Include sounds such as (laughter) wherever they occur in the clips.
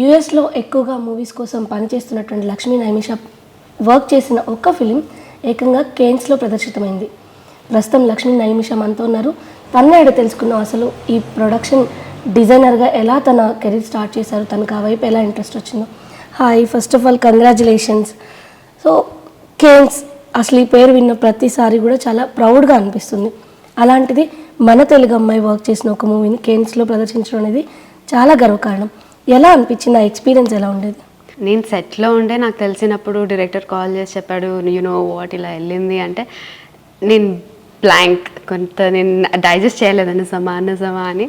యుఎస్లో ఎక్కువగా మూవీస్ కోసం పనిచేస్తున్నటువంటి లక్ష్మీ నైమిష వర్క్ చేసిన ఒక్క ఫిలిం ఏకంగా కేన్స్లో ప్రదర్శితమైంది. ప్రస్తుతం లక్ష్మీ నైమిష మనతో ఉన్నారు. తన్నేడు తెలుసుకున్నాం అసలు ఈ ప్రొడక్షన్ డిజైనర్గా ఎలా తన కెరీర్ స్టార్ట్ చేశారు? తనకు ఆ వైపు ఎలా ఇంట్రెస్ట్ వచ్చిందో. Hi first of all congratulations. So Cannes అసలు ఈ పేరు విన్న ప్రతిసారి కూడా చాలా ప్రౌడ్గా అనిపిస్తుంది. అలాంటిది మన తెలుగు అమ్మాయి వర్క్ చేసిన ఒక మూవీని కేన్స్లో ప్రదర్శించడం అనేది చాలా గర్వకారణం. ఎలా అనిపించింది? ఆ ఎక్స్పీరియన్స్ ఎలా ఉండేది? నేను సెట్లో ఉండే నాకు తెలిసినప్పుడు డైరెక్టర్ కాల్ చేసి చెప్పాడు నో వాట్ ఇలా వెళ్ళింది. అంటే నేను బ్లాంక్ కొంత నేను డైజెస్ట్ చేయలేదండి సమా నిజమా అని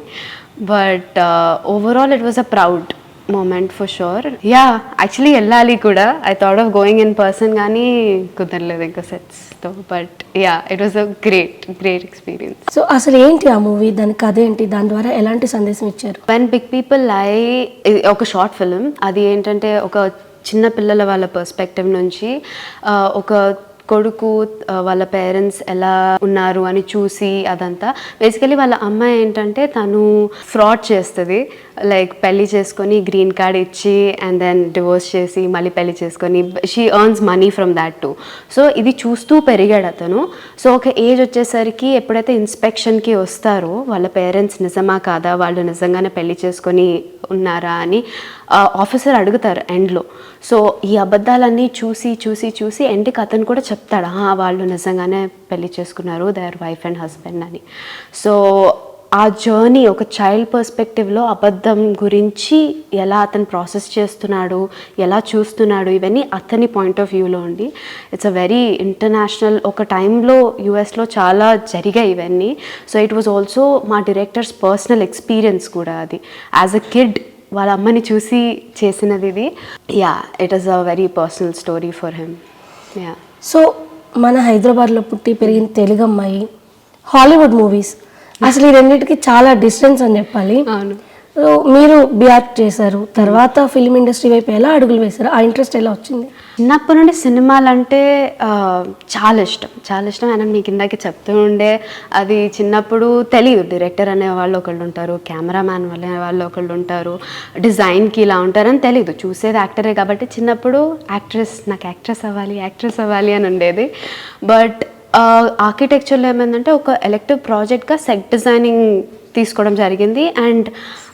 but overall it was a proud moment for sure yeah actually వెళ్ళాలి కూడా. I thought of going in person కానీ కుదరలేదు ఇంకా సెట్స్తో but yeah it was a great great experience so అసలు ఏంటి ఆ మూవీ దాని కథ ఏంటి? దాని ద్వారా ఎలాంటి సందేశం ఇచ్చారు? వెన్ బిగ్ పీపుల్ లై ఒక షార్ట్ ఫిలిం అది ఏంటంటే ఒక చిన్న పిల్లల వాళ్ళ పర్స్పెక్టివ్ నుంచి ఒక కొడుకు వాళ్ళ పేరెంట్స్ ఎలా ఉన్నారు అని చూసి అదంతా. బేసికలీ వాళ్ళ అమ్మాయి ఏంటంటే తను ఫ్రాడ్ చేస్తుంది. లైక్ పెళ్ళి చేసుకొని గ్రీన్ కార్డ్ ఇచ్చి అండ్ దెన్ డివోర్స్ చేసి మళ్ళీ పెళ్ళి చేసుకొని she earns money from that too so ఇది చూస్తూ పెరిగాడు అతను. సో ఒక ఏజ్ వచ్చేసరికి ఎప్పుడైతే ఇన్స్పెక్షన్కి వస్తారో వాళ్ళ పేరెంట్స్ నిజమా కాదా వాళ్ళు నిజంగానే పెళ్ళి చేసుకొని ఉన్నారా అని ఆఫీసర్ అడుగుతారు ఎండ్లో సో ఈ అబద్ధాలన్నీ చూసి చూసి చూసి ఎండ్కి అతను కూడా చెప్తాడు వాళ్ళు నిజంగానే పెళ్ళి చేసుకున్నారు దర్ వైఫ్ అండ్ హస్బెండ్ అని. సో ఆ జర్నీ ఒక చైల్డ్ పర్స్పెక్టివ్లో అబద్ధం గురించి ఎలా అతను ప్రాసెస్ చేస్తున్నాడు ఎలా చూస్తున్నాడు ఇవన్నీ అతని పాయింట్ ఆఫ్ వ్యూలో ఉండి ఇట్స్ అ వెరీ ఇంటర్నేషనల్ ఒక టైంలో యుఎస్లో చాలా జరిగాయి ఇవన్నీ. సో ఇట్ వాజ్ ఆల్సో మా డైరెక్టర్స్ పర్సనల్ ఎక్స్పీరియన్స్ కూడా అది. యాజ్ అ కిడ్ వాళ్ళ అమ్మని చూసి చేసినది ఇది. Yeah it is a very personal story for him yeah so మన హైదరాబాద్లో పుట్టి పెరిగిన తెలుగు అమ్మాయి హాలీవుడ్ మూవీస్ అసలు ఈ రెండింటికి చాలా డిస్టెన్స్ అని చెప్పాలి. సో మీరు బిఆర్ చేశారు. తర్వాత ఫిల్మ్ ఇండస్ట్రీ వైపు ఎలా అడుగులు వేశారు? ఆ ఇంట్రెస్ట్ ఎలా వచ్చింది? చిన్నప్పటి నుండి సినిమాలు అంటే చాలా ఇష్టం. చాలా ఇష్టం. ఆయన మీకు ఇందాక చెప్తూ ఉండే అది చిన్నప్పుడు తెలియదు డైరెక్టర్ అనే వాళ్ళు ఒకళ్ళు ఉంటారు కెమెరామ్యాన్ అనే వాళ్ళు ఒకళ్ళు ఉంటారు డిజైన్కి ఇలా ఉంటారని తెలియదు చూసేది యాక్టరే కాబట్టి చిన్నప్పుడు యాక్ట్రెస్ నాకు యాక్ట్రెస్ అవ్వాలి యాక్ట్రెస్ అవ్వాలి అని ఉండేది. బట్ ఆర్కిటెక్చర్లో ఏమైందంటే ఒక ఎలెక్టివ్ ప్రాజెక్ట్గా సెట్ డిజైనింగ్ తీసుకోవడం జరిగింది. అండ్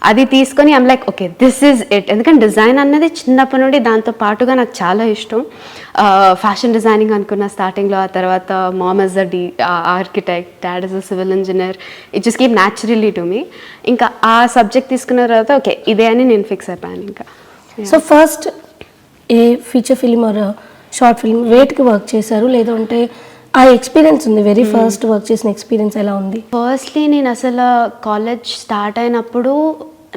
అది తీసుకొని I'm like okay this is it ఎందుకంటే డిజైన్ అన్నది చిన్నప్పటి నుండి దాంతో పాటుగా నాకు చాలా ఇష్టం. ఫ్యాషన్ డిజైనింగ్ అనుకున్న స్టార్టింగ్లో ఆ తర్వాత mom is a the architect dad is a civil engineer it just keep naturally to me ఇంకా ఆ సబ్జెక్ట్ తీసుకున్న తర్వాత ఓకే ఇదే అని నేను ఫిక్స్ అయిపోయాను ఇంకా. So first a feature film or short film వేట్కి work చేశారు? లేదంటే ఆ ఎక్స్పీరియన్స్ ఉంది. వెరీ ఫస్ట్ వర్క్ చేసిన ఎక్స్పీరియన్స్ ఎలా ఉంది? ఫస్ట్లీ నేను అసలు కాలేజ్ స్టార్ట్ అయినప్పుడు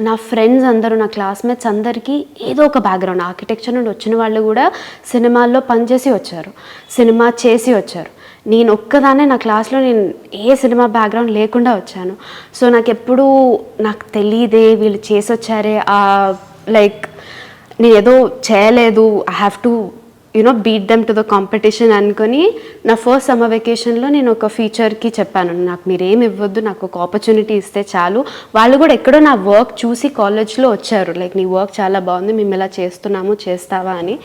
నా ఫ్రెండ్స్ అందరూ నా క్లాస్మేట్స్ అందరికీ ఏదో ఒక బ్యాక్గ్రౌండ్ ఆర్కిటెక్చర్ నుండి వచ్చిన వాళ్ళు కూడా సినిమాల్లో పనిచేసి వచ్చారు. సినిమా చేసి వచ్చారు. నేను ఒక్కదాన్నే నా క్లాస్లో నేను ఏ సినిమా బ్యాక్గ్రౌండ్ లేకుండా వచ్చాను. సో నాకు ఎప్పుడూ నాకు తెలియదే వీళ్ళు చేసి వచ్చారే లైక్ నేను ఏదో చేయలేదు. I have to you know beat them to the competition అనుకొని నా ఫస్ట్ సమ్మర్ వెకేషన్లో నేను ఒక ఫీచర్కి చెప్పాను. నాకు మీరేం ఇవ్వద్దు నాకు ఒక ఆపర్చునిటీ ఇస్తే చాలు. వాళ్ళు కూడా ఎక్కడో నా వర్క్ చూసి కాలేజ్లో వచ్చారు. లైక్ నీ వర్క్ చాలా బాగుంది మేము ఇలా చేస్తున్నాము చేస్తావా అని.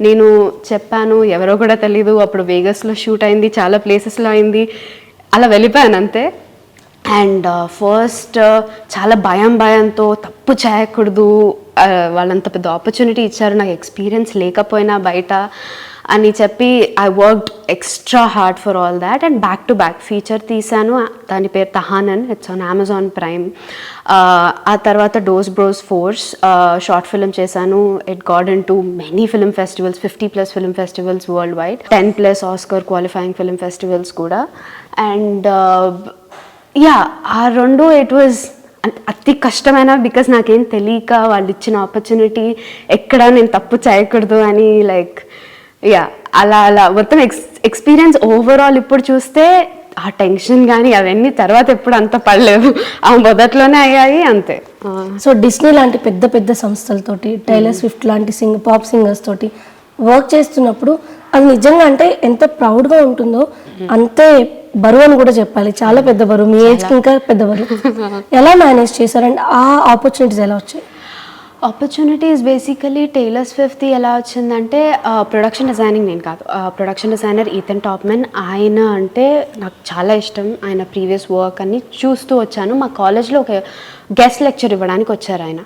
నేను చెప్పాను ఎవరో కూడా తెలీదు. అప్పుడు వేగస్లో షూట్ అయింది చాలా ప్లేసెస్లో అయింది. అలా వెళ్ళిపోయాను అంతే. అండ్ ఫస్ట్ uh, uh, చాలా భయం భయంతో తప్పు చేయకూడదు వాళ్ళంత పెద్ద ఆపర్చునిటీ ఇచ్చారు నాకు ఎక్స్పీరియన్స్ లేకపోయినా బయట అని చెప్పి I worked extra hard for all that and back to back feature తీశాను. దాని పేరు Tahanan it's on Amazon Prime ఆ తర్వాత those bros force short film చేశాను. It got in into many film festivals fifty plus film festivals worldwide ten plus Oscar qualifying film festivals కూడా and yeah ఆ రెండు it was అతి కష్టమైన because నాకేం తెలియక వాళ్ళు ఇచ్చిన ఆపర్చునిటీ ఎక్కడ నేను తప్పు చేయకూడదు అని లైక్ యా అలా అలా. మొత్తం ఎక్స్ ఎక్స్పీరియన్స్ ఓవరాల్ ఇప్పుడు చూస్తే ఆ టెన్షన్ కానీ అవన్నీ తర్వాత ఎప్పుడు అంత పడలేదు ఆ మొదట్లోనే అయ్యాయి అంతే. సో డిస్నీ లాంటి పెద్ద పెద్ద సంస్థలతోటి టైలర్ స్విఫ్ట్ లాంటి సింగ్ పాప్ సింగర్స్ తోటి వర్క్ చేస్తున్నప్పుడు అది నిజంగా అంటే ఎంత ప్రౌడ్గా ఉంటుందో అంతే బరువు అని కూడా చెప్పాలి. చాలా పెద్ద బరువు. మీ ఏజ్కి ఇంకా పెద్ద బరువు. (laughs) ఎలా మేనేజ్ చేశారంటే ఆ ఆపర్చునిటీస్ ఎలా వచ్చాయి? ఆపర్చునిటీస్ బేసికలీ టైలర్ స్విఫ్ట్ ఎలా వచ్చిందంటే ప్రొడక్షన్ డిజైనింగ్ నేను కాదు. ప్రొడక్షన్ డిజైనర్ ఈథన్ టాప్మెన్ ఆయన అంటే నాకు చాలా ఇష్టం. ఆయన ప్రీవియస్ వర్క్ అన్ని చూస్తూ వచ్చాను. మా కాలేజ్లో ఒక గెస్ట్ లెక్చర్ ఇవ్వడానికి వచ్చారు ఆయన.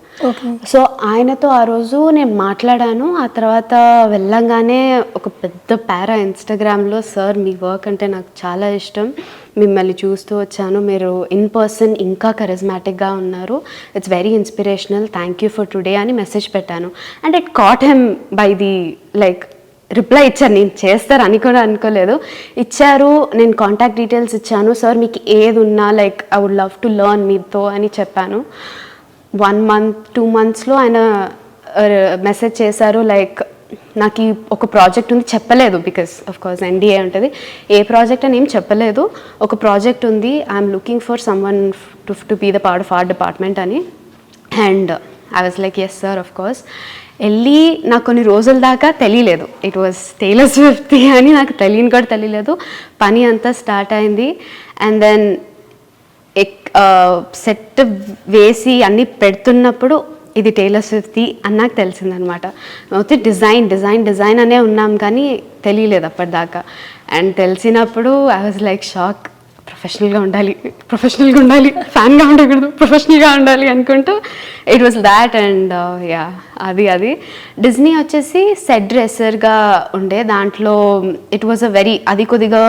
సో ఆయనతో ఆ రోజు నేను మాట్లాడాను. ఆ తర్వాత వెళ్ళంగానే ఒక పెద్ద పారా ఇన్స్టాగ్రామ్లో సార్ మీ వర్క్ అంటే నాకు చాలా ఇష్టం. మిమ్మల్ని చూస్తూ వచ్చాను. మీరు ఇన్ పర్సన్ ఇంకా కరిజ్మాటిక్గా ఉన్నారు. It's very inspirational thank you for today అని మెసేజ్ పెట్టాను. And it caught him by the like reply ఇచ్చారు. నేను చేస్తారు అని కూడా అనుకోలేదు. ఇచ్చారు. నేను కాంటాక్ట్ డీటెయిల్స్ ఇచ్చాను. సార్ మీకు ఏది ఉన్నా like I would love to learn మీతో అని చెప్పాను. వన్ మంత్ టూ మంత్స్లో ఆయన uh, మెసేజ్ చేశారు లైక్ నాకు ఈ ఒక ప్రాజెక్ట్ ఉంది చెప్పలేదు బికాస్ ఆఫ్ కోర్స్ ఎన్డీఏ ఉంటుంది. ఏ ప్రాజెక్ట్ అని ఏం చెప్పలేదు. ఒక ప్రాజెక్ట్ ఉంది I'm looking for someone to to be the part of our department అని. And I was like yes sir of course వెళ్ళి నాకు కొన్ని రోజుల దాకా తెలియలేదు. ఇట్ వాజ్ టైలర్ స్విఫ్ట్ అని నాకు తెలియని కూడా తెలియలేదు. పని అంతా స్టార్ట్ అయింది. అండ్ దెన్ ఎక్ uh, సెట్ వేసి అన్నీ పెడుతున్నప్పుడు ఇది టైలర్ స్విఫ్ట్ది అని నాకు తెలిసిందనమాట. అయితే డిజైన్ డిజైన్ డిజైన్ అనే ఉన్నాం కానీ తెలియలేదు అప్పటిదాకా. అండ్ తెలిసినప్పుడు ఐ వాజ్ లైక్ షాక్ ప్రొఫెషనల్గా ఉండాలి. ప్రొఫెషనల్గా ఉండాలి. ఫ్యాన్గా ఉండకూడదు. ప్రొఫెషనల్గా ఉండాలి అనుకుంటూ it was that and yeah అది అది. డిజ్నీ వచ్చేసి సెట్ డ్రెస్సర్గా ఉండే దాంట్లో ఇట్ వాజ్ అ వెరీ అది కొద్దిగా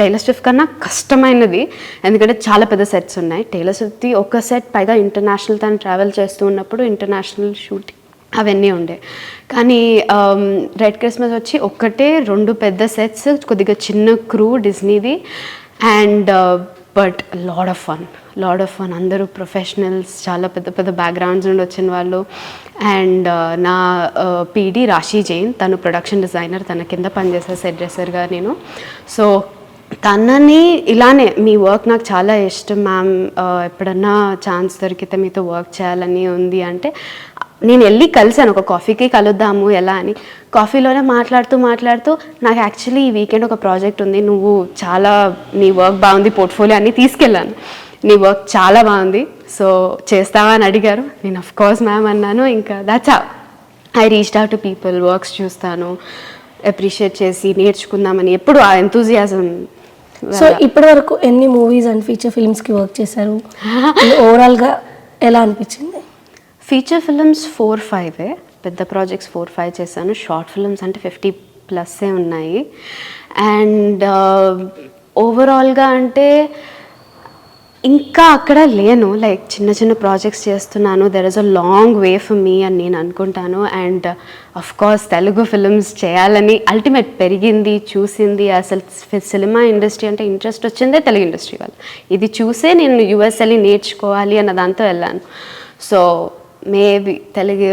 టైలర్ స్విఫ్ట్ కన్నా కష్టమైనది. ఎందుకంటే చాలా పెద్ద సెట్స్ ఉన్నాయి. టైలర్ స్విఫ్ట్ ఒక సెట్ పైగా ఇంటర్నేషనల్ తను ట్రావెల్ చేస్తూ ఉన్నప్పుడు ఇంటర్నేషనల్ షూటింగ్ అవన్నీ ఉండే. కానీ um, రెడ్ క్రిస్మస్ వచ్చి ఒక్కటే రెండు పెద్ద సెట్స్ కొద్దిగా చిన్న crew డిజ్నీది and but lot of fun lot of fun అందరూ ప్రొఫెషనల్స్ చాలా పెద్ద పెద్ద బ్యాక్గ్రౌండ్స్ నుండి వచ్చిన వాళ్ళు. అండ్ uh, నా పీడి రాశి జైన్ తను ప్రొడక్షన్ డిజైనర్ తన కింద పనిచేసే సెట్ డ్రెస్సర్గా నేను. సో తనని ఇలానే మీ వర్క్ నాకు చాలా ఇష్టం మ్యామ్. ఎప్పుడన్నా ఛాన్స్ దొరికితే మీతో వర్క్ చేయాలని ఉంది అంటే నేను వెళ్ళి కలిశాను. ఒక కాఫీకి కలుద్దాము ఎలా అని. కాఫీలోనే మాట్లాడుతూ మాట్లాడుతూ నాకు యాక్చువల్లీ ఈ వీకెండ్ ఒక ప్రాజెక్ట్ ఉంది. నువ్వు చాలా నీ వర్క్ బాగుంది పోర్ట్ఫోలియో అన్నీ తీసుకెళ్ళాను. నీ వర్క్ చాలా బాగుంది. సో చేస్తావా అని అడిగారు. నేను అఫ్ కోర్స్ మ్యామ్ అన్నాను. ఇంకా that's I reach out to people works చూస్తాను అప్రిషియేట్ చేసి నేర్చుకుందామని. ఎప్పుడు ఆ ఎంతూజియాజం సో ఇప్పటి వరకు ఎన్ని మూవీస్ అండ్ ఫీచర్ ఫిల్మ్స్కి వర్క్ చేశారు? (laughs) ఓవరాల్గా ఎలా అనిపించింది? ఫీచర్ ఫిల్మ్స్ ఫోర్ ఫైవ్ పెద్ద ప్రాజెక్ట్స్ ఫోర్ ఫైవ్ చేశాను. షార్ట్ ఫిల్మ్స్ అంటే ఫిఫ్టీ ప్లస్సే ఉన్నాయి. అండ్ ఓవరాల్గా అంటే ఇంకా అక్కడ లేను. లైక్ చిన్న చిన్న ప్రాజెక్ట్స్ చేస్తున్నాను. There is a long way for me అని నేను అనుకుంటాను. And of course Telugu films చేయాలని అల్టిమేట్ పెరిగింది చూసింది. అసలు సినిమా ఇండస్ట్రీ అంటే ఇంట్రెస్ట్ వచ్చిందే తెలుగు ఇండస్ట్రీ వాళ్ళు ఇది చూసే నేను యుఎస్ వెళ్ళి నేర్చుకోవాలి అన్న దాంతో వెళ్ళాను. సో మేబీ తెలుగు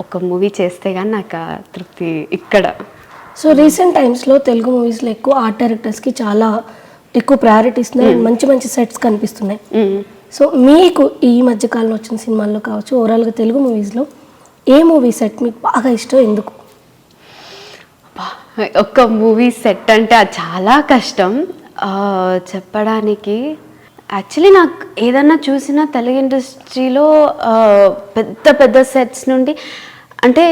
ఒక మూవీ చేస్తే కానీ నాకు ఆ తృప్తి ఇక్కడ. సో రీసెంట్ టైమ్స్లో తెలుగు మూవీస్లో ఎక్కువ ఆర్ట్ డైరెక్టర్స్కి చాలా ఎక్కువ ప్రయారిటీ ఇస్తున్నారు and మంచి మంచి సెట్స్ కనిపిస్తున్నాయి. సో మీకు ఈ మధ్య కాలంలో వచ్చిన సినిమాల్లో కావచ్చు ఓవరాల్గా తెలుగు మూవీస్లో ఏ మూవీ సెట్ మీకు బాగా ఇష్టం? ఎందుకు? ఒక్క మూవీ సెట్ అంటే అది చాలా కష్టం. చెప్పడానికి యాక్చువల్లీ నాకు ఏదన్నా చూసినా తెలుగు ఇండస్ట్రీలో పెద్ద పెద్ద సెట్స్ నుండి అంటే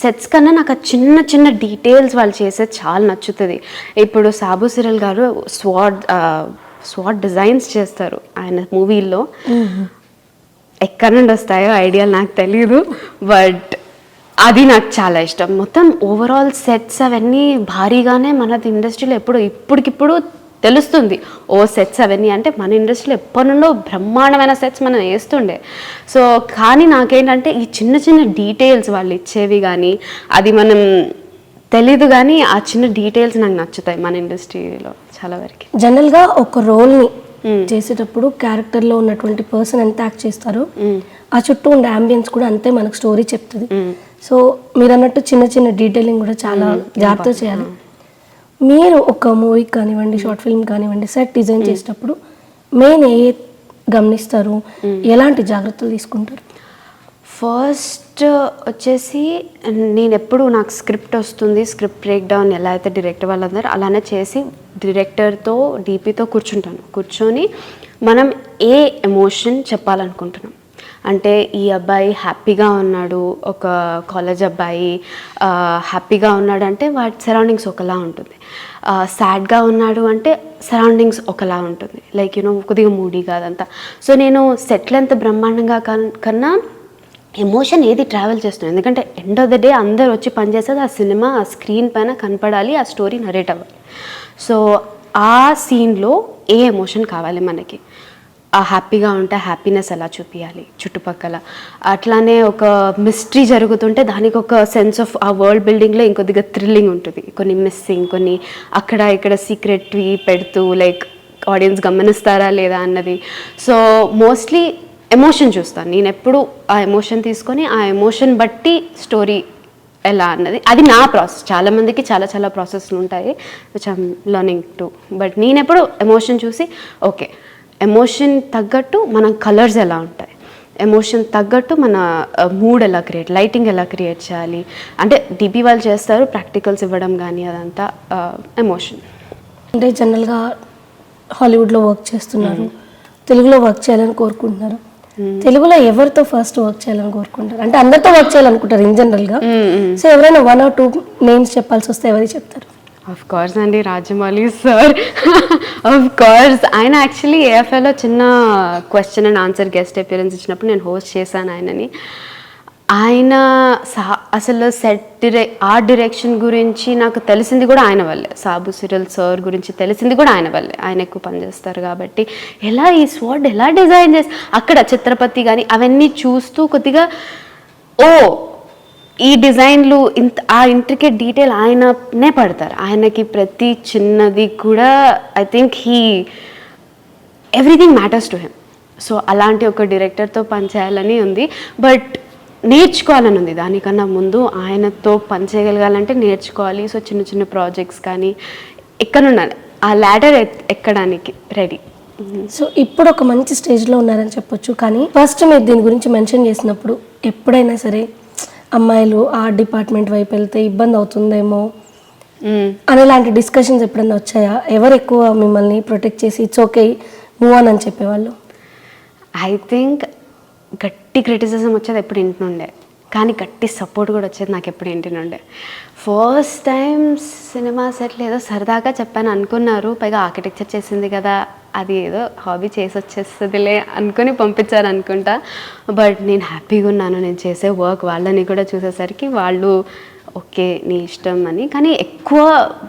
సెట్స్ కన్నా నాకు ఆ చిన్న చిన్న డీటెయిల్స్ వాళ్ళు చేసేది చాలా నచ్చుతుంది. ఇప్పుడు సాబు సిరల్ గారు స్వాడ్ స్వాడ్ డిజైన్స్ చేస్తారు ఆయన మూవీల్లో. ఎక్కడి నుండి వస్తాయో ఐడియాలు నాకు తెలియదు బట్ అది నాకు చాలా ఇష్టం. మొత్తం ఓవరాల్ సెట్స్ అవన్నీ భారీగానే మన ఇండస్ట్రీలో ఎప్పుడు ఇప్పటికిప్పుడు తెలుస్తుంది. ఓ సెట్స్ అవన్నీ అంటే మన ఇండస్ట్రీలో ఎప్పటి నుండో బ్రహ్మాండమైన సెట్స్ మనం వేస్తుండే. సో కానీ నాకేంటంటే ఈ చిన్న చిన్న డీటెయిల్స్ వాళ్ళు ఇచ్చేవి కానీ అది మనం తెలీదు కానీ ఆ చిన్న డీటెయిల్స్ నాకు నచ్చుతాయి మన ఇండస్ట్రీలో చాలా వరకు. జనరల్గా ఒక రోల్ని చేసేటప్పుడు క్యారెక్టర్లో ఉన్నటువంటి పర్సన్ ఎంత యాక్ట్ చేస్తారో ఆ చుట్టూ ఉండే అంబియన్స్ కూడా అంతే మనకు స్టోరీ చెప్తుంది. సో మీరు అన్నట్టు చిన్న చిన్న డీటెయిలింగ్ కూడా చాలా జాగ్రత్త చేయాలి. మీరు ఒక మూవీకి కానివ్వండి షార్ట్ ఫిల్మ్ కానివ్వండి సెట్ డిజైన్ చేసేటప్పుడు మెయిన్ ఏ గమనిస్తారు? ఎలాంటి జాగ్రత్తలు తీసుకుంటారు? ఫస్ట్ వచ్చేసి నేను ఎప్పుడు నాకు స్క్రిప్ట్ వస్తుంది స్క్రిప్ట్ బ్రేక్ డౌన్ ఎలా అయితే డైరెక్టర్ వాళ్ళందరూ అలానే చేసి డైరెక్టర్తో డీపీతో కూర్చుంటాను. కూర్చొని మనం ఏ ఎమోషన్ చెప్పాలనుకుంటున్నాం? అంటే ఈ అబ్బాయి హ్యాపీగా ఉన్నాడు ఒక కాలేజ్ అబ్బాయి హ్యాపీగా ఉన్నాడు అంటే వాటి సరౌండింగ్స్ ఒకలా ఉంటుంది. సాడ్గా ఉన్నాడు అంటే సరౌండింగ్స్ ఒకలా ఉంటుంది. లైక్ యూనో కొద్దిగా మూడీ కాదంతా. సో నేను సెటిల్ ఎంత బ్రహ్మాండంగా కన్- కన్నా ఎమోషన్ ఏది ట్రావెల్ చేస్తున్నాను. ఎందుకంటే ఎండ్ ఆఫ్ ద డే అందరు వచ్చి పనిచేసేది ఆ సినిమా ఆ స్క్రీన్ పైన కనపడాలి ఆ స్టోరీ నరేట్ అవ్వాలి. సో ఆ సీన్లో ఏ ఎమోషన్ కావాలి మనకి? ఆ హ్యాపీగా ఉంటే హ్యాపీనెస్ ఎలా చూపించాలి చుట్టుపక్కల. అట్లానే ఒక మిస్టరీ జరుగుతుంటే దానికి ఒక సెన్స్ ఆఫ్ ఆ వరల్డ్ బిల్డింగ్లో ఇంకొద్దిగా థ్రిల్లింగ్ ఉంటుంది. కొన్ని మిస్సింగ్ కొన్ని అక్కడ ఇక్కడ సీక్రెట్వి పెడుతూ లైక్ ఆడియన్స్ గమనిస్తారా లేదా అన్నది. సో మోస్ట్లీ ఎమోషన్ చూస్తాను. నేను ఎప్పుడు ఆ ఎమోషన్ తీసుకొని ఆ ఎమోషన్ బట్టి స్టోరీ ఎలా అన్నది. అది నా ప్రాసెస్. చాలామందికి చాలా చాలా ప్రాసెస్లు ఉంటాయి which I'm learning to but నేను ఎప్పుడు ఎమోషన్ చూసి ఓకే. ఎమోషన్ తగ్గట్టు మన కలర్స్ ఎలా ఉంటాయి? ఎమోషన్ తగ్గట్టు మన మూడ్ ఎలా క్రియేట్ లైటింగ్ ఎలా క్రియేట్ చేయాలి? అంటే డిపి వాళ్ళు చేస్తారు ప్రాక్టికల్స్ ఇవ్వడం కానీ అదంతా ఎమోషన్ అంటే జనరల్గా హాలీవుడ్లో వర్క్ చేస్తున్నారు. తెలుగులో వర్క్ చేయాలని కోరుకుంటున్నారు. తెలుగులో ఎవరితో ఫస్ట్ వర్క్ చేయాలని కోరుకుంటారు అంటే అందరితో వర్క్ చేయాలనుకుంటారు ఇన్ జనరల్గా సో ఎవరైనా వన్ ఆర్ టూ నేమ్స్ చెప్పాల్సి వస్తే ఎవరికి చెప్తారు? ఆఫ్ కోర్స్ అండి రాజమౌళి సార్. ఆఫ్ కోర్స్ ఆయన యాక్చువల్లీ ఏఎఫ్ఐలో చిన్న question and answer guest appearance ఇచ్చినప్పుడు నేను హోస్ట్ చేశాను ఆయనని. ఆయన సహా అసలు సెట్ డిరె ఆర్ట్ డైరెక్షన్ గురించి నాకు తెలిసింది కూడా ఆయన వల్లే. సాబు సిరల్ సార్ గురించి తెలిసింది కూడా ఆయన వల్లే. ఆయన ఎక్కువ పనిచేస్తారు కాబట్టి. ఎలా ఈ స్వాడ్ ఎలా డిజైన్ చేసి అక్కడ చిత్రపతి కానీ అవన్నీ చూస్తూ కొద్దిగా ఓ ఈ డిజైన్లు ఇంత ఆ ఇంట్రికేట్ డీటెయిల్ ఆయననే పడతారు. ఆయనకి ప్రతి చిన్నది కూడా I think he everything matters to him so అలాంటి ఒక డైరెక్టర్తో పనిచేయాలని ఉంది. బట్ నేర్చుకోవాలని ఉంది. దానికన్నా ముందు ఆయనతో పని చేయగలగాలంటే నేర్చుకోవాలి. సో చిన్న చిన్న ప్రాజెక్ట్స్ కానీ ఎక్కడున్నాను ఆ ల్యాడర్ ఎక్కడానికి రెడీ సో ఇప్పుడు ఒక మంచి స్టేజ్లో ఉన్నారని చెప్పొచ్చు. కానీ ఫస్ట్ మీరు దీని గురించి మెన్షన్ చేసినప్పుడు ఎప్పుడైనా సరే అమ్మాయిలు ఆర్ట్ డిపార్ట్మెంట్ వైపు వెళ్తే ఇబ్బంది అవుతుందేమో అనేలాంటి డిస్కషన్స్ ఎప్పుడైనా వచ్చాయా? ఎవరు ఎక్కువ మిమ్మల్ని ప్రొటెక్ట్ చేసి ఇట్స్ ఓకే మూవ్ ఆన్ అని చెప్పేవాళ్ళు? ఐ థింక్ గట్టి క్రిటిసిజం వచ్చేది ఎప్పుడు ఇంటి నుండే కానీ గట్టి సపోర్ట్ కూడా వచ్చేది నాకు ఎప్పుడు ఇంటి నుండే. ఫస్ట్ టైం సినిమా సెట్లు ఏదో సరదాగా చెప్పాను అనుకున్నారు. పైగా ఆర్కిటెక్చర్ చేసింది కదా అది ఏదో హాబీ చేసి వచ్చేస్తుందిలే అనుకుని పంపించారు అనుకుంటా. బట్ నేను హ్యాపీగా ఉన్నాను. నేను చేసే వర్క్ వాళ్ళని కూడా చూసేసరికి వాళ్ళు ఓకే నీ ఇష్టం అని. కానీ ఎక్కువ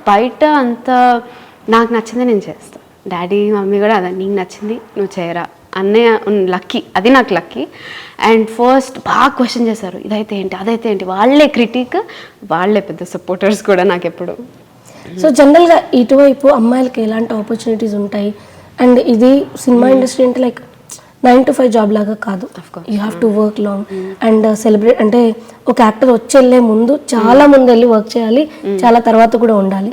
బయట అంత నాకు నచ్చింది నేను చేస్తాను డాడీ మమ్మీ కూడా అదే నీకు నచ్చింది నువ్వు చేయరా. అన్నయ్య లక్కీ. అది నాకు లక్కీ. అండ్ ఫస్ట్ బాగా క్వశ్చన్ చేశారు ఇదైతే ఏంటి? అదైతే ఏంటి? వాళ్ళే క్రిటిక్ వాళ్ళే పెద్ద సపోర్టర్స్ కూడా నాకు ఎప్పుడు. సో జనరల్గా ఇటువైపు అమ్మాయిలకి ఎలాంటి ఆపర్చునిటీస్ ఉంటాయి? అండ్ ఇది సినిమా ఇండస్ట్రీ అంటే like nine to five job లాగా కాదు. You have to work long and celebrate అంటే ఒక యాక్టర్ వచ్చి వెళ్ళే ముందు చాలా ముందు వెళ్ళి వర్క్ చేయాలి చాలా తర్వాత కూడా ఉండాలి.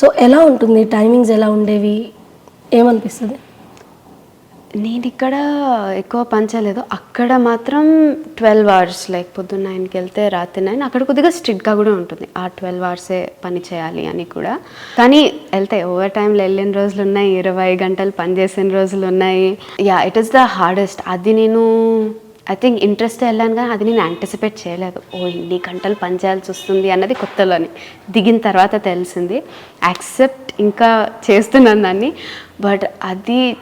సో ఎలా ఉంటుంది? టైమింగ్స్ ఎలా ఉండేవి? ఏమనిపిస్తుంది? నేను ఇక్కడ ఎక్కువ పని చేయలేదు. అక్కడ మాత్రం ట్వెల్వ్ అవర్స్ లైక్ పొద్దున్న నైన్కి వెళ్తే రాత్రి నైన్ అక్కడ కొద్దిగా స్ట్రిక్ట్గా కూడా ఉంటుంది. ఆ ట్వెల్వ్ అవర్సే పని చేయాలి అని కూడా. కానీ వెళ్తే ఓవర్ టైంలో వెళ్ళిన రోజులు ఉన్నాయి ఇరవై గంటలు పని చేసిన రోజులు ఉన్నాయి. Yeah it is the hardest అది నేను ఐ థింక్ ఇంట్రెస్ట్ వెళ్ళాను కానీ అది నేను యాంటిసిపేట్ చేయలేదు. ఓ ఇన్ని గంటలు పని చేయాల్సి వస్తుంది అన్నది కొత్తలోని. దిగిన తర్వాత తెలిసింది. యాక్సెప్ట్ ఇంకా చేస్తున్నాను దాన్ని. బట్ అది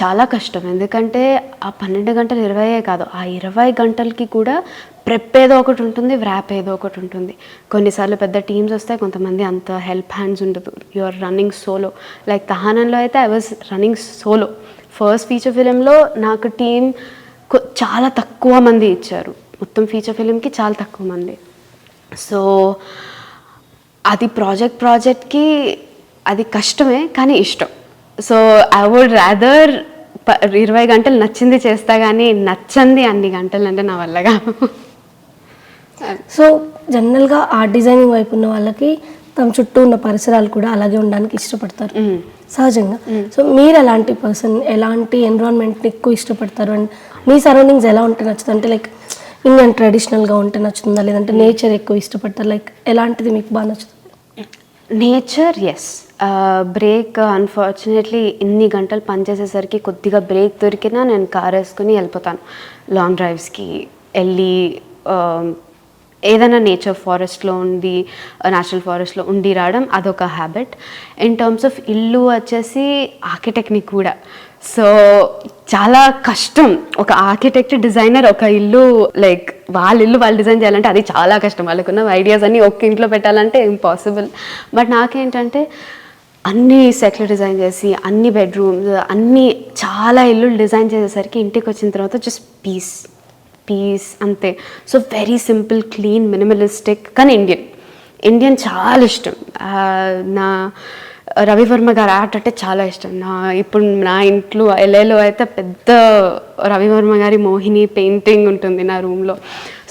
చాలా కష్టం. ఎందుకంటే ఆ పన్నెండు గంటలు ఇరవైయే కాదు ఆ ఇరవై గంటలకి కూడా ప్రెప్ ఏదో ఒకటి ఉంటుంది వ్రాప్ ఏదో ఒకటి ఉంటుంది. కొన్నిసార్లు పెద్ద టీమ్స్ వస్తాయి కొంతమంది అంత హెల్ప్ హ్యాండ్స్ ఉండదు. You are running solo like తహానంలో అయితే I was running solo first feature ఫిలింలో నాకు టీం చాలా తక్కువ మంది ఇచ్చారు. మొత్తం ఫీచర్ ఫిలింకి చాలా తక్కువ మంది. సో అది ప్రాజెక్ట్ ప్రాజెక్ట్కి అది కష్టమే కానీ ఇష్టం. సో ఐ వుడ్ రాదర్ ఇరవై గంటలు నచ్చింది చేస్తా కానీ నచ్చంది అన్ని గంటలు అంటే నా వల్ల కాదు. సో జనరల్గా ఆర్ట్ డిజైనింగ్ వైపు ఉన్న వాళ్ళకి తమ చుట్టూ ఉన్న పరిసరాలు కూడా అలాగే ఉండడానికి ఇష్టపడతారు. సహజంగా. సో మీరు ఎలాంటి పర్సన్ ఎలాంటి ఎన్విరాన్మెంట్ని ఎక్కువ ఇష్టపడతారు? అండ్ మీ సరౌండింగ్స్ ఎలా ఉంటే నచ్చుతుంది? అంటే లైక్ ఇండియన్ ట్రెడిషనల్గా ఉంటే నచ్చుతుందా? లేదంటే నేచర్ ఎక్కువ ఇష్టపడతారు? లైక్ ఎలాంటిది మీకు బాగా నచ్చుతుంది? నేచర్ ఎస్ బ్రేక్ అన్ఫార్చునేట్లీ ఇన్ని గంటలు పనిచేసేసరికి కొద్దిగా బ్రేక్ దొరికినా నేను కార్ వేసుకుని వెళ్ళిపోతాను. లాంగ్ డ్రైవ్స్కి వెళ్ళి ఏదైనా నేచర్ ఫారెస్ట్లో ఉండి నేషనల్ ఫారెస్ట్లో ఉండి రావడం అదొక హ్యాబిట్ ఇన్ టర్మ్స్ ఆఫ్ ఇల్లు వచ్చేసి ఆర్కిటెక్నిక్ కూడా. సో చాలా కష్టం. ఒక ఆర్కిటెక్ట్ డిజైనర్ ఒక ఇల్లు లైక్ వాళ్ళ ఇల్లు వాళ్ళు డిజైన్ చేయాలంటే అది చాలా కష్టం. వాళ్ళకున్న ఐడియాస్ అన్నీ ఒక్క ఇంట్లో పెట్టాలంటే ఇంపాసిబుల్ బట్ నాకేంటంటే అన్ని సెట్లు డిజైన్ చేసి అన్ని బెడ్రూమ్స్ అన్ని చాలా ఇల్లు డిజైన్ చేసేసరికి ఇంటికి వచ్చిన తర్వాత జస్ట్ పీస్ పీస్ అంతే. So very simple clean minimalistic కానీ ఇండియన్ ఇండియన్ చాలా ఇష్టం. నా రవివర్మ గారి ఆర్ట్ అంటే చాలా ఇష్టం. నా ఇప్పుడు నా ఇంట్లో ఎల్ఏలో అయితే పెద్ద రవివర్మ గారి మోహిని పెయింటింగ్ ఉంటుంది నా రూమ్లో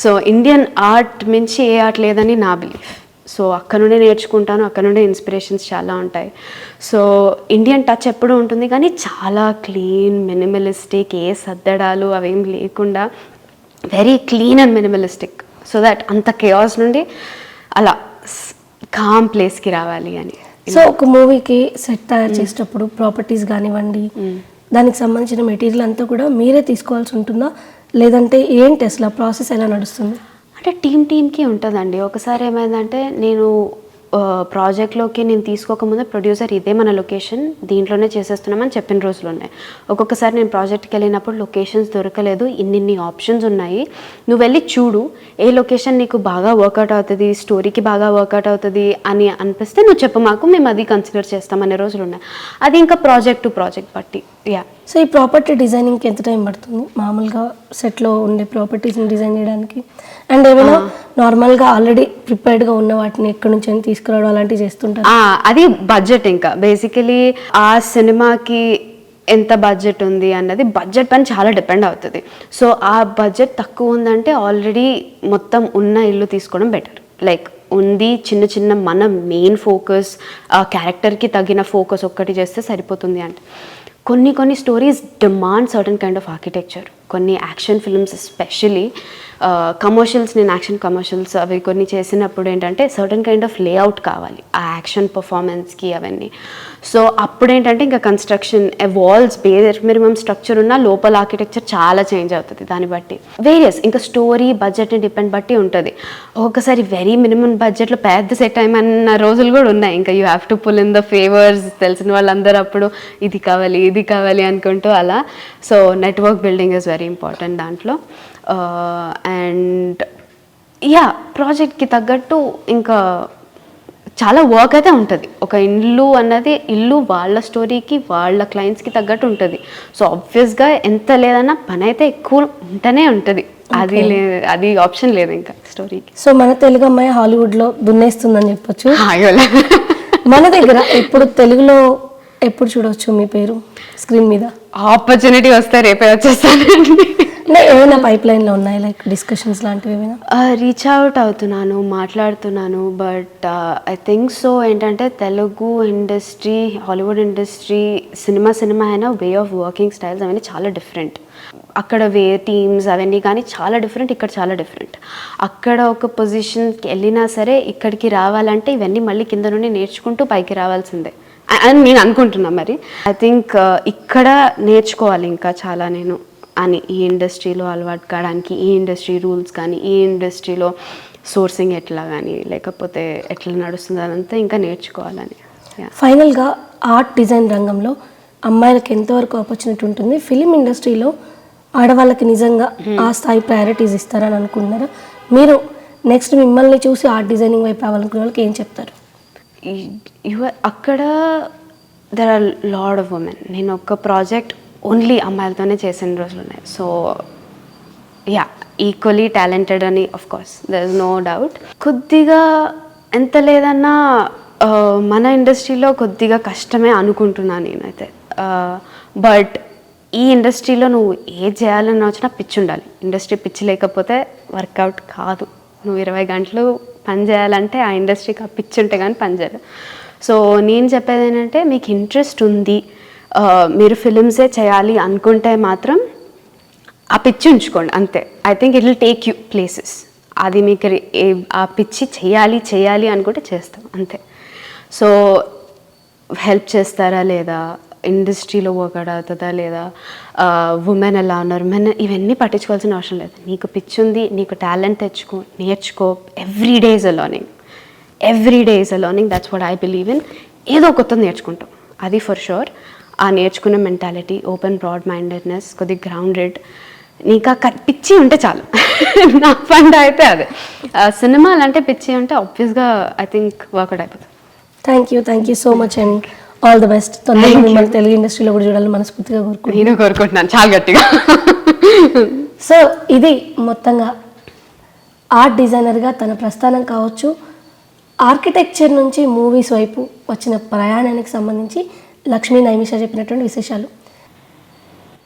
సో ఇండియన్ ఆర్ట్ మించి ఏ ఆర్ట్ లేదని నా బిలీఫ్ సో అక్కడ నుండే నేర్చుకుంటాను అక్కడ నుండే ఇన్స్పిరేషన్స్ చాలా ఉంటాయి. సో ఇండియన్ టచ్ ఎప్పుడూ ఉంటుంది కానీ చాలా క్లీన్ మినిమలిస్టిక్ ఏ సద్దడాలు అవేం లేకుండా very clean and minimalistic so that అంత కేయాస్ నుండి అలా కామ్ ప్లేస్కి రావాలి అని. సో ఒక మూవీకి సెట్ తయారు చేసేటప్పుడు ప్రాపర్టీస్ కానివ్వండి దానికి సంబంధించిన మెటీరియల్ అంతా కూడా మీరే తీసుకోవాల్సి ఉంటుందా? లేదంటే ఏంటి అసలు ఆ ప్రాసెస్ ఎలా నడుస్తుంది? అంటే టీం టీంకి ఉంటుందండి. ఒకసారి ఏమైందంటే నేను ప్రాజెక్ట్లోకి నేను తీసుకోకముందే ప్రొడ్యూసర్ ఇదే మన లొకేషన్ దీంట్లోనే చేసేస్తున్నామని చెప్పిన రోజులు ఉన్నాయి ఒక్కొక్కసారి నేను ప్రాజెక్ట్కి వెళ్ళినప్పుడు లొకేషన్స్ దొరకలేదు ఇన్నిన్ని ఆప్షన్స్ ఉన్నాయి. నువ్వు వెళ్ళి చూడు ఏ లొకేషన్ నీకు బాగా వర్కౌట్ అవుతుంది స్టోరీకి బాగా వర్కౌట్ అవుతుంది అని అనిపిస్తే నువ్వు చెప్పు మాకు మేము అది కన్సిడర్ చేస్తామనే రోజులు ఉన్నాయి అది ఇంకా ప్రాజెక్ట్ టు ప్రాజెక్ట్ బట్టి యా. సో ఈ ప్రాపర్టీ డిజైనింగ్కి ఎంత టైం పడుతుంది? మామూలుగా సెట్లో ఉండే ప్రాపర్టీస్ని డిజైన్ చేయడానికి? అండ్ ఏమైనా నార్మల్గా ఆల్రెడీ ప్రిపేర్డ్గా ఉన్న వాటిని ఎక్కడి నుంచి అని తీసుకురావడం అలాంటివి చేస్తుంటారు. అది బడ్జెట్ ఇంకా. బేసికలీ ఆ సినిమాకి ఎంత బడ్జెట్ ఉంది అన్నది బడ్జెట్ పైన చాలా డిపెండ్ అవుతుంది. సో ఆ బడ్జెట్ తక్కువ ఉందంటే ఆల్రెడీ మొత్తం ఉన్న ఇల్లు తీసుకోవడం బెటర్ లైక్ ఉంది చిన్న చిన్న మన మెయిన్ ఫోకస్ ఆ క్యారెక్టర్కి తగిన ఫోకస్ ఒక్కటి చేస్తే సరిపోతుంది అంటే. కొన్ని కొన్ని stories demand certain kind of architecture కొన్ని యాక్షన్ ఫిల్మ్స్ ఎస్పెషలీ కమర్షియల్స్ నేను యాక్షన్ కమర్షియల్స్ అవి కొన్ని చేసినప్పుడు ఏంటంటే సర్టన్ కైండ్ ఆఫ్ లేఅవుట్ కావాలి ఆ యాక్షన్ పర్ఫార్మెన్స్కి అవన్నీ. సో అప్పుడు ఏంటంటే ఇంకా construction walls bare minimum structure ఉన్న లోపల ఆర్కిటెక్చర్ చాలా చేంజ్ అవుతుంది దాన్ని బట్టి. వేరియస్ ఇంకా స్టోరీ బడ్జెట్ని డిపెండ్ బట్టి ఉంటుంది. ఒకసారి వెరీ మినిమం బడ్జెట్లో పెద్ద సెట్ అయ్యమన్న రోజులు కూడా ఉన్నాయి. ఇంకా you have to pull in the favours తెలిసిన వాళ్ళందరూ అప్పుడు ఇది కావాలి ఇది కావాలి అనుకుంటూ అలా. So network building is very important దాంట్లో. అండ్ యా ప్రాజెక్ట్కి తగ్గట్టు ఇంకా చాలా వర్క్ అయితే ఉంటుంది. ఒక ఇల్లు అన్నది ఇల్లు వాళ్ళ స్టోరీకి వాళ్ళ క్లయింట్స్కి తగ్గట్టు ఉంటుంది. సో ఆబ్వియస్గా ఎంత లేదన్నా పని అయితే ఎక్కువ ఉంటూనే ఉంటుంది. అది లే అది ఆప్షన్ లేదు ఇంకా స్టోరీకి సో మన తెలుగు అమ్మాయి హాలీవుడ్లో దున్నేస్తుందని చెప్పొచ్చు. మన దగ్గర ఇప్పుడు తెలుగులో ఎప్పుడు చూడవచ్చు మీ పేరు? స్క్రీన్ మీద. ఆపర్చునిటీ వస్తే రేపే వచ్చేస్తానండి. ఏమైనా పైప్ లైన్లో ఉన్నాయి? లైక్ డిస్కషన్స్ లాంటివి ఏమైనా? రీచ్ అవుట్ అవుతున్నాను మాట్లాడుతున్నాను బట్ ఐ థింక్ సో ఏంటంటే Telugu industry Hollywood industry cinema cinema అయినా వే ఆఫ్ వర్కింగ్ స్టైల్స్ అవన్నీ చాలా డిఫరెంట్ అక్కడ వే టీమ్స్ అవన్నీ కానీ చాలా డిఫరెంట్ ఇక్కడ చాలా డిఫరెంట్ అక్కడ ఒక పొజిషన్కి వెళ్ళినా సరే ఇక్కడికి రావాలంటే ఇవన్నీ మళ్ళీ కింద నుండి నేర్చుకుంటూ పైకి రావాల్సిందే. అని నేను అనుకుంటున్నా మరి. ఐ థింక్ ఇక్కడ నేర్చుకోవాలి ఇంకా చాలా నేను అని ఈ ఇండస్ట్రీలో అలవాటు కావడానికి ఈ ఇండస్ట్రీ రూల్స్ కానీ ఈ ఇండస్ట్రీలో సోర్సింగ్ ఎట్లా కానీ లేకపోతే ఎట్లా నడుస్తుంది అదంతా ఇంకా నేర్చుకోవాలని. ఫైనల్గా ఆర్ట్ డిజైన్ రంగంలో అమ్మాయిలకు ఎంతవరకు ఆపర్చునిటీ ఉంటుంది? ఫిలిం ఇండస్ట్రీలో ఆడవాళ్ళకి నిజంగా ఆ స్థాయి ప్రయారిటీస్ ఇస్తారని అనుకుంటున్నారా? మీరు నెక్స్ట్ మిమ్మల్ని చూసి ఆర్ట్ డిజైనింగ్ వైపు రావాలనుకునే వాళ్ళకి ఏం చెప్తారు? యువర్ అక్కడ there are lot of women నేను ఒక ప్రాజెక్ట్ ఓన్లీ అమ్మాయిలతోనే చేసిన రోజులు ఉన్నాయి సో యా ఈక్వలీ టాలెంటెడ్ అని of course there is no doubt కొద్దిగా ఎంత లేదన్నా మన ఇండస్ట్రీలో కొద్దిగా కష్టమే అనుకుంటున్నాను నేనైతే. బట్ ఈ ఇండస్ట్రీలో నువ్వు ఏది చేయాలని వచ్చినా పిచ్చి ఉండాలి ఇండస్ట్రీ పిచ్చి లేకపోతే వర్కౌట్ కాదు. నువ్వు ఇరవై గంటలు పని చేయాలంటే ఆ ఇండస్ట్రీకి ఆ పిచ్చి ఉంటే కానీ పని సో నేను చెప్పేది ఏంటంటే మీకు ఇంట్రెస్ట్ ఉంది మీరు ఫిలిమ్సే చేయాలి అనుకుంటే మాత్రం ఆ పిచ్చి ఉంచుకోండి అంతే. I think it will take you places అది మీకు ఆ పిచ్చి చేయాలి చేయాలి అనుకుంటే చేస్తాం అంతే. సో హెల్ప్ చేస్తారా లేదా? ఇండస్ట్రీలో వర్క్ అవుతుందా లేదా? ఉమెన్ ఎలా ఉన్నారు? మెన్ ఇవన్నీ పట్టించుకోవాల్సిన అవసరం లేదు. నీకు పిచ్చి ఉంది నీకు టాలెంట్ తెచ్చుకో నేర్చుకో. Every day is a learning every day is a learning that's what I believe in ఏదో కొత్తది నేర్చుకుంటాం. అది ఫర్ షూర్ ఆ నేర్చుకునే మెంటాలిటీ ఓపెన్ బ్రాడ్ మైండెడ్నెస్ కొద్ది గ్రౌండెడ్ నీకు ఆ పిచ్చి ఉంటే చాలు. (laughs) నా ఫండ్ అయితే అదే. సినిమాలు అంటే పిచ్చి అంటే ఆబ్వియస్గా ఐ థింక్ వర్కౌట్ అయిపోతుంది. Thank you thank you so much and all the best తొందరగా మిమ్మల్ని తెలుగు ఇండస్ట్రీలో కూడా చూడాలని మనస్ఫూర్తిగా కోరుకుంటున్నాను. నేను కోరుకుంటున్నాను. చాలా గట్టిగా. సో ఇది మొత్తంగా ఆర్ట్ డిజైనర్గా తన ప్రస్థానం కావచ్చు. ఆర్కిటెక్చర్ నుంచి మూవీస్ వైపు వచ్చిన ప్రయాణానికి సంబంధించి లక్ష్మీ నైమిష చెప్పినటువంటి విశేషాలు.